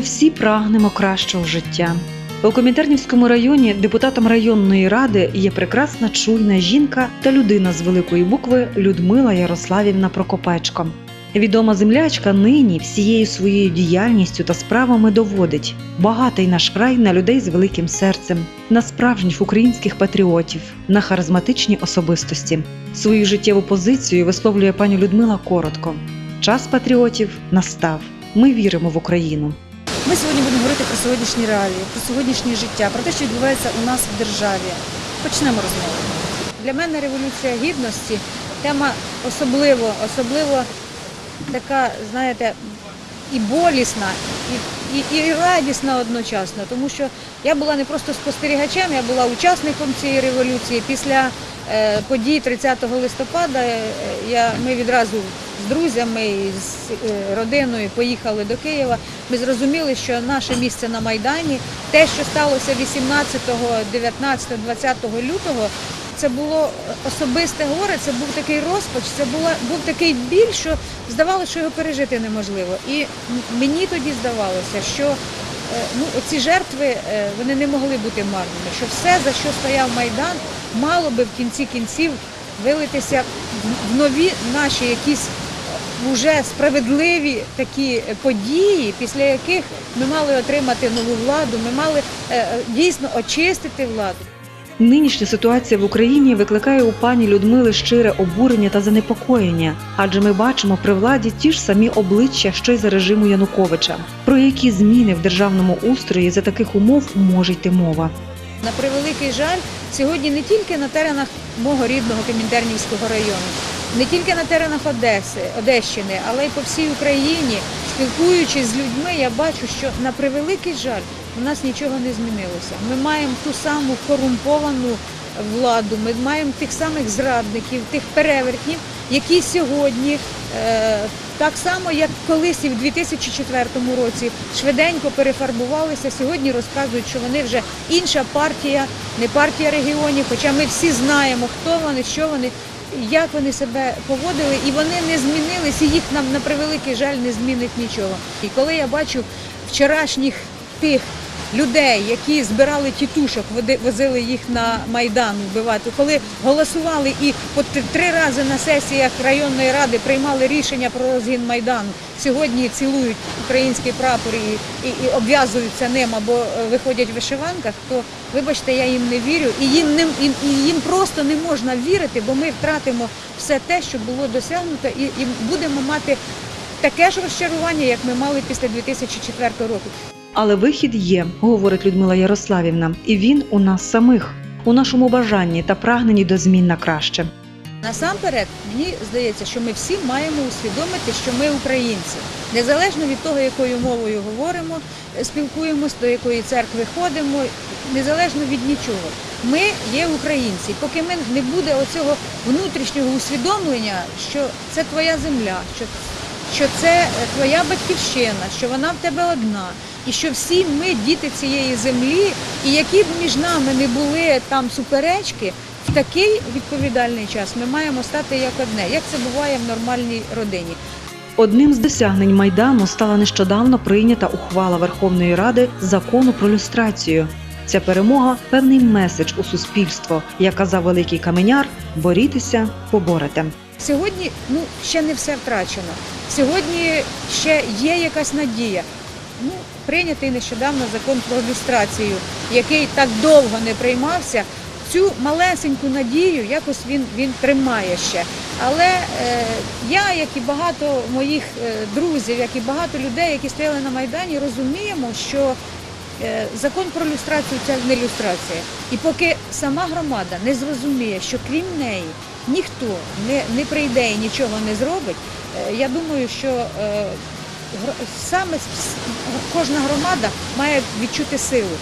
Всі прагнемо кращого життя. У Комінтернівському районі депутатом районної ради є прекрасна чуйна жінка та людина з великої букви Людмила Ярославівна Прокопечко. Відома землячка нині всією своєю діяльністю та справами доводить багатий наш край на людей з великим серцем, на справжніх українських патріотів, на харизматичні особистості. Свою життєву позицію висловлює пані Людмила коротко. Час патріотів настав. Ми віримо в Україну. Ми сьогодні будемо говорити про сьогоднішні реалії, про сьогоднішнє життя, про те, що відбувається у нас в державі. Почнемо розмову. Для мене революція гідності тема особливо, особливо така, знаєте, і болісна, і, і, і радісна одночасно, тому що я була не просто спостерігачем, я була учасником цієї революції. Після е, подій 30 листопада е, я, ми відразу з друзями з е, родиною поїхали до Києва. Ми зрозуміли, що наше місце на Майдані, те, що сталося 18, 19, 20 лютого, це було особисте горе, це був такий розпач, це була, був такий біль, що здавалося, що його пережити неможливо. І мені тоді здавалося, що е, ну, оці жертви е, вони не могли бути марними, що все, за що стояв Майдан, мало би в кінці кінців вилитися в нові наші якісь вже справедливі такі події, після яких ми мали отримати нову владу, ми мали е, е, дійсно очистити владу. Нинішня ситуація в Україні викликає у пані Людмили щире обурення та занепокоєння, адже ми бачимо при владі ті ж самі обличчя, що й за режиму Януковича. Про які зміни в державному устрої за таких умов може йти мова? На превеликий жаль, сьогодні не тільки на теренах мого рідного Комінтернівського району, не тільки на теренах Одеси, Одещини, але й по всій Україні, спілкуючись з людьми, я бачу, що на превеликий жаль у нас нічого не змінилося. Ми маємо ту саму корумповану владу, ми маємо тих самих зрадників, тих перевертнів, які сьогодні. е, так само, як колись і в 2004 році швиденько перефарбувалися, сьогодні розказують, що вони вже інша партія, не партія регіонів, хоча ми всі знаємо, хто вони, що вони, як вони себе поводили, і вони не змінились, і їх нам на превеликий жаль не змінить нічого. І коли я бачу вчорашніх тих людей, які збирали тітушок, возили їх на Майдан вбивати, коли голосували і по три рази на сесіях районної ради приймали рішення про розгін Майдану, сьогодні цілують український прапор і, і, і обв'язуються ним або е, виходять в вишиванках, то вибачте, я їм не вірю, і їм не і, і їм просто не можна вірити, бо ми втратимо все те, що було досягнуто, і, і будемо мати таке ж розчарування, як ми мали після 2004 року. Але вихід є, говорить Людмила Ярославівна, і він у нас самих, у нашому бажанні та прагненні до змін на краще. Насамперед, мені здається, що ми всі маємо усвідомити, що ми українці, незалежно від того, якою мовою говоримо, спілкуємось, до якої церкви ходимо, незалежно від нічого. Ми є українці. Поки ми не буде оцього внутрішнього усвідомлення, що це твоя земля, що, що це твоя батьківщина, що вона в тебе одна, і що всі ми діти цієї землі, і які б між нами не були там суперечки. В такий відповідальний час ми маємо стати як одне, як це буває в нормальній родині. Одним з досягнень майдану стала нещодавно прийнята ухвала Верховної Ради закону про люстрацію. Ця перемога певний меседж у суспільство, як казав великий каменяр: борітеся, поборете. Сьогодні ну ще не все втрачено. Сьогодні ще є якась надія. Ну, прийнятий нещодавно закон про люстрацію, який так довго не приймався. Цю малесеньку надію якось він, він тримає ще. Але е, я, як і багато моїх е, друзів, як і багато людей, які стояли на Майдані, розуміємо, що е, закон про люстрацію це не люстрація. І поки сама громада не зрозуміє, що крім неї ніхто не, не прийде і нічого не зробить, е, я думаю, що е, саме кожна громада має відчути силу.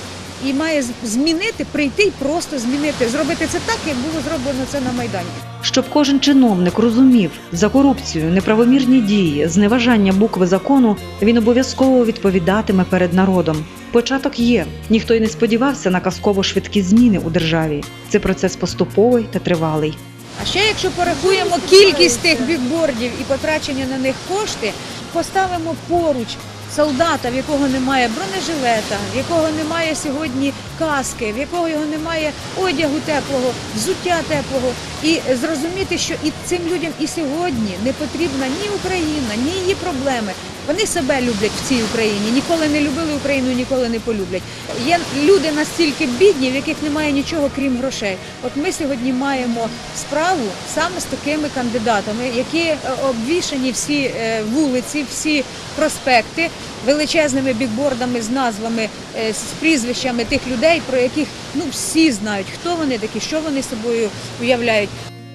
І має змінити, прийти і просто змінити, зробити це так, як було зроблено це на Майдані. Щоб кожен чиновник розумів за корупцію, неправомірні дії, зневажання букви закону, він обов'язково відповідатиме перед народом. Початок є. Ніхто й не сподівався на казково швидкі зміни у державі. Це процес поступовий та тривалий. А ще якщо порахуємо кількість тих бікбордів і потрачення на них кошти, поставимо поруч солдата, в якого немає бронежилета, в якого немає сьогодні каски, в якого його немає одягу теплого, взуття теплого, і зрозуміти, що і цим людям і сьогодні не потрібна ні Україна, ні її проблеми. Вони себе люблять в цій Україні, ніколи не любили Україну, ніколи не полюблять. Є люди настільки бідні, в яких немає нічого крім грошей. От ми сьогодні маємо справу саме з такими кандидатами, які е, обвішані всі е, вулиці, всі проспекти величезними бікбордами з назвами, е, з прізвищами тих людей, про яких ну всі знають, хто вони такі, що вони собою уявляють.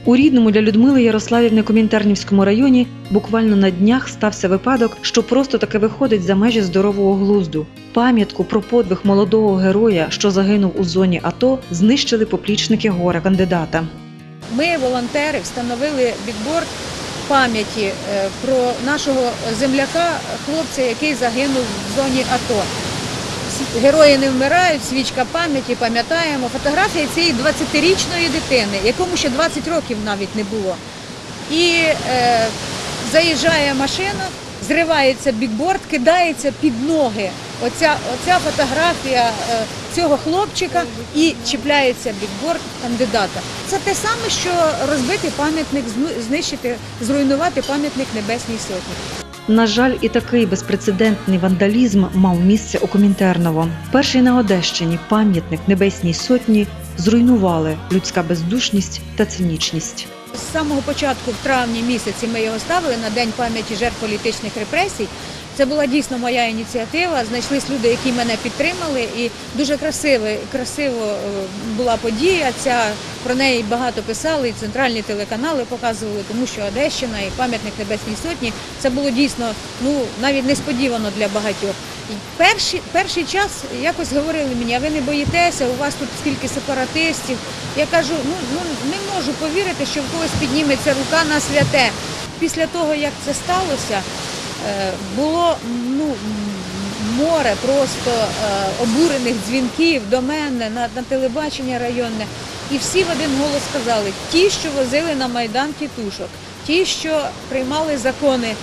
У рідному для Людмили Ярославівни Комінтернівському районі буквально на днях стався випадок, що просто таки виходить за межі здорового глузду. Пам'ятку про подвиг молодого героя, що загинув у зоні АТО, знищили поплічники горе кандидата. Ми, волонтери, встановили бікборд пам'яті е, про нашого земляка, хлопця, який загинув в зоні АТО. Герої не вмирають, свічка пам'яті, пам'ятаємо. Фотографія цієї 20-річної дитини, якому ще 20 років навіть не було. І е, заїжджає машина, зривається бікборд, кидається під ноги. Оця, оця фотографія е, цього хлопчика і чіпляється бікборд кандидата. Це те саме, що розбити пам'ятник, знищити, зруйнувати пам'ятник Небесній Сотні. На жаль, і такий безпрецедентний вандалізм мав місце у Комінтерново. Перший на Одещині пам'ятник Небесній Сотні зруйнували людська бездушність та цинічність. З самого початку, в травні місяці, ми його ставили на День пам'яті жертв політичних репресій. Це була дійсно моя ініціатива. Знайшлись люди, які мене підтримали, і дуже красиво, красиво е, була подія. Ця про неї багато писали, і центральні телеканали показували, тому що Одещина і пам'ятник Небесній Сотні це було дійсно ну навіть несподівано для багатьох. Перший, перший час якось говорили мені, а ви не боїтеся, у вас тут скільки сепаратистів. Я кажу, ну, ну не можу повірити, що в когось підніметься рука на святе. Після того, як це сталося, було ну, море просто е, обурених дзвінків до мене на, на телебачення районне. І всі в один голос сказали, ті, що возили на Майдан тітушок, ті, що приймали закони е,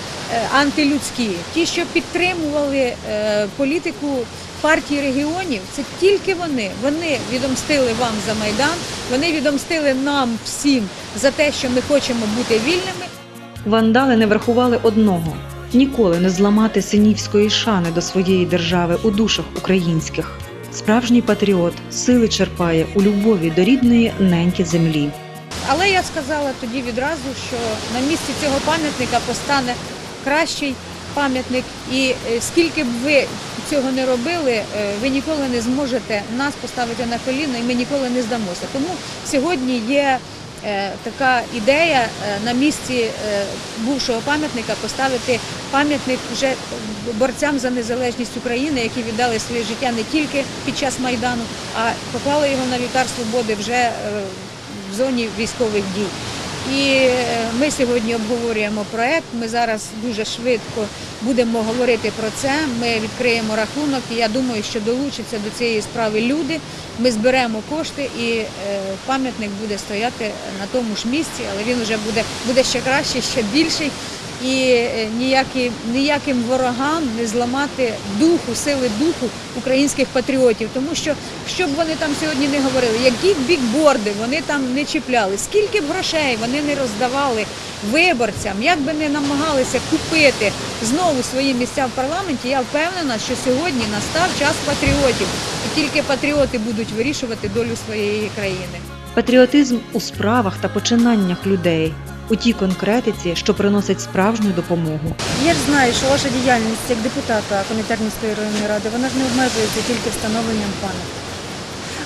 антилюдські, ті, що підтримували е, політику партії регіонів, це тільки вони. Вони відомстили вам за Майдан, вони відомстили нам всім за те, що ми хочемо бути вільними. Вандали не врахували одного ніколи не зламати синівської шани до своєї держави у душах українських. Справжній патріот сили черпає у любові до рідної неньки землі. Але я сказала тоді відразу, що на місці цього пам'ятника постане кращий пам'ятник, і е, скільки б ви цього не робили, е, ви ніколи не зможете нас поставити на коліна, і ми ніколи не здамося. Тому сьогодні є така ідея е, на місці е, бувшого пам'ятника поставити пам'ятник вже борцям за незалежність України, які віддали своє життя не тільки під час майдану, а поклали його на вівтар свободи вже е, в зоні військових дій. І е, ми сьогодні обговорюємо проект. Ми зараз дуже швидко будемо говорити про це. Ми відкриємо рахунок. І я думаю, що долучаться до цієї справи люди. Ми зберемо кошти, і е, пам'ятник буде стояти на тому ж місці, але він вже буде, буде ще краще, ще більший. І е, ніякі, ніяким ворогам не зламати духу, сили духу українських патріотів. Тому що, що б вони там сьогодні не говорили, які бікборди вони там не чіпляли, скільки б грошей вони не роздавали виборцям, як би не намагалися купити знову свої місця в парламенті, я впевнена, що сьогодні настав час патріотів. І тільки патріоти будуть вирішувати долю своєї країни. Патріотизм у справах та починаннях людей, у тій конкретиці, що приносить справжню допомогу. Я ж знаю, що ваша діяльність як депутата Комітетницької районної ради, вона ж не обмежується тільки встановленням пам'ятки.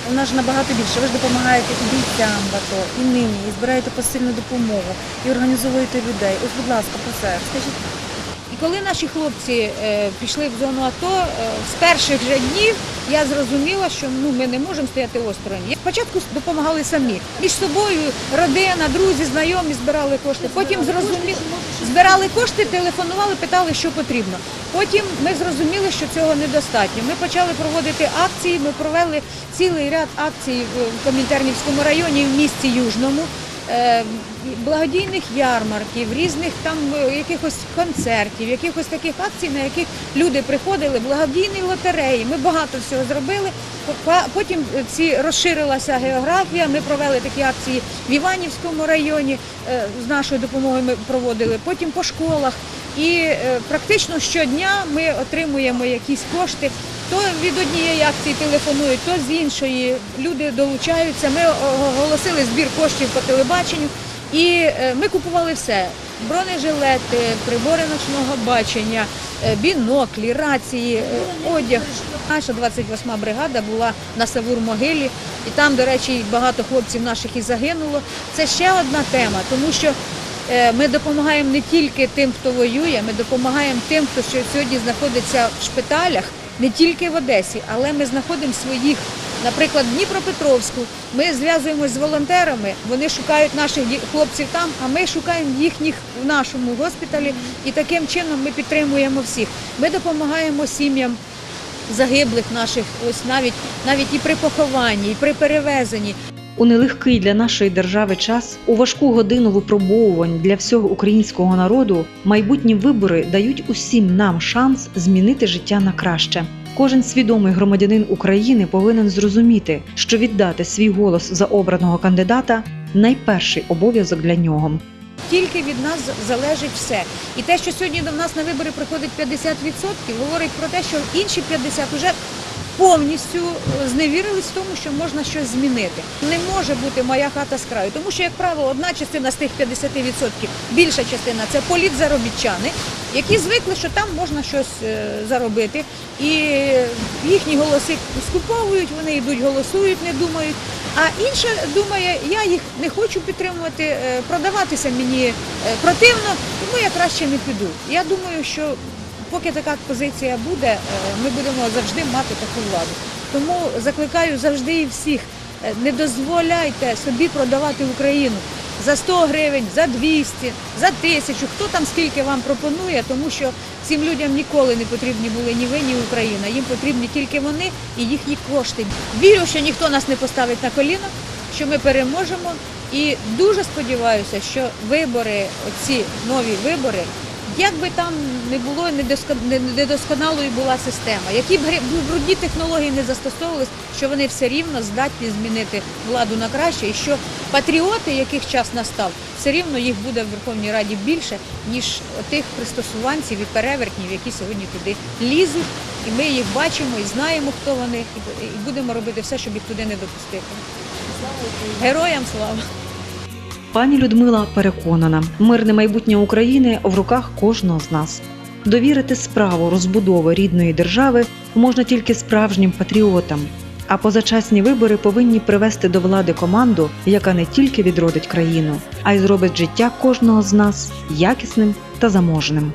Вона ж набагато більше. Ви ж допомагаєте і бійцям в і нині, і збираєте посильну допомогу, і організовуєте людей. Ось, будь ласка, про це скажіть. Коли наші хлопці е, пішли в зону АТО, е, з перших же днів я зрозуміла, що ну ми не можемо стояти осторонь. Спочатку допомагали самі між собою, родина, друзі, знайомі збирали кошти. Потім зрозуміли, збирали кошти, телефонували, питали, що потрібно. Потім ми зрозуміли, що цього недостатньо. Ми почали проводити акції. Ми провели цілий ряд акцій в Комінтернівському районі в місті Южному. Е, благодійних ярмарків, різних там е, якихось концертів, якихось таких акцій, на яких люди приходили, благодійні лотереї. Ми багато всього зробили. Потім ці розширилася географія. Ми провели такі акції в Іванівському районі. е, З нашою допомогою ми проводили. Потім по школах. І практично щодня ми отримуємо якісь кошти. То від однієї акції телефонують, то з іншої. Люди долучаються. Ми оголосили збір коштів по телебаченню. І е, ми купували все: бронежилети, прибори ночного бачення, е, біноклі, рації, е, одяг. Наша 28-ма бригада була на Савур-могилі, і там, до речі, багато хлопців наших і загинуло. Це ще одна тема, тому що ми допомагаємо не тільки тим, хто воює, ми допомагаємо тим, хто сьогодні знаходиться в шпиталях, не тільки в Одесі, але ми знаходимо своїх. Наприклад, в Дніпропетровську ми зв'язуємось з волонтерами, вони шукають наших хлопців там, а ми шукаємо їхніх в нашому госпіталі. І таким чином ми підтримуємо всіх. Ми допомагаємо сім'ям загиблих наших, ось навіть навіть і при похованні, і при перевезенні. У нелегкий для нашої держави час, у важку годину випробовувань для всього українського народу, майбутні вибори дають усім нам шанс змінити життя на краще. Кожен свідомий громадянин України повинен зрозуміти, що віддати свій голос за обраного кандидата найперший обов'язок для нього. Тільки від нас залежить все. І те, що сьогодні до нас на вибори приходить 50%, говорить про те, що інші 50% вже повністю зневірились в тому, що можна щось змінити. Не може бути моя хата з краю, тому що, як правило, одна частина з тих 50%, більша частина це політзаробітчани, які звикли, що там можна щось е, заробити. І їхні голоси скуповують, вони йдуть, голосують, не думають. А інша думає, я їх не хочу підтримувати, е, продаватися мені е, противно, тому я краще не піду. Я думаю, що поки така позиція буде, е, ми будемо завжди мати таку владу. Тому закликаю завжди і всіх, е, не дозволяйте собі продавати Україну за 100 гривень, за 200, за тисячу, хто там скільки вам пропонує, тому що цим людям ніколи не потрібні були ні ви, ні Україна. Їм потрібні тільки вони і їхні кошти. Вірю, що ніхто нас не поставить на коліна, що ми переможемо. І дуже сподіваюся, що вибори, оці нові вибори, як би там не було недоска- не- недосконалою була система, які б брудні технології не застосовувались, що вони все рівно здатні змінити владу на краще, і що патріоти, яких час настав, все рівно їх буде в Верховній Раді більше, ніж тих пристосуванців і перевертнів, які сьогодні туди лізуть. І ми їх бачимо і знаємо, хто вони, і будемо робити все, щоб їх туди не допустити. Героям слава! Пані Людмила переконана, мирне майбутнє України в руках кожного з нас. Довірити справу розбудови рідної держави можна тільки справжнім патріотам. А позачасні вибори повинні привести до влади команду, яка не тільки відродить країну, а й зробить життя кожного з нас якісним та заможним.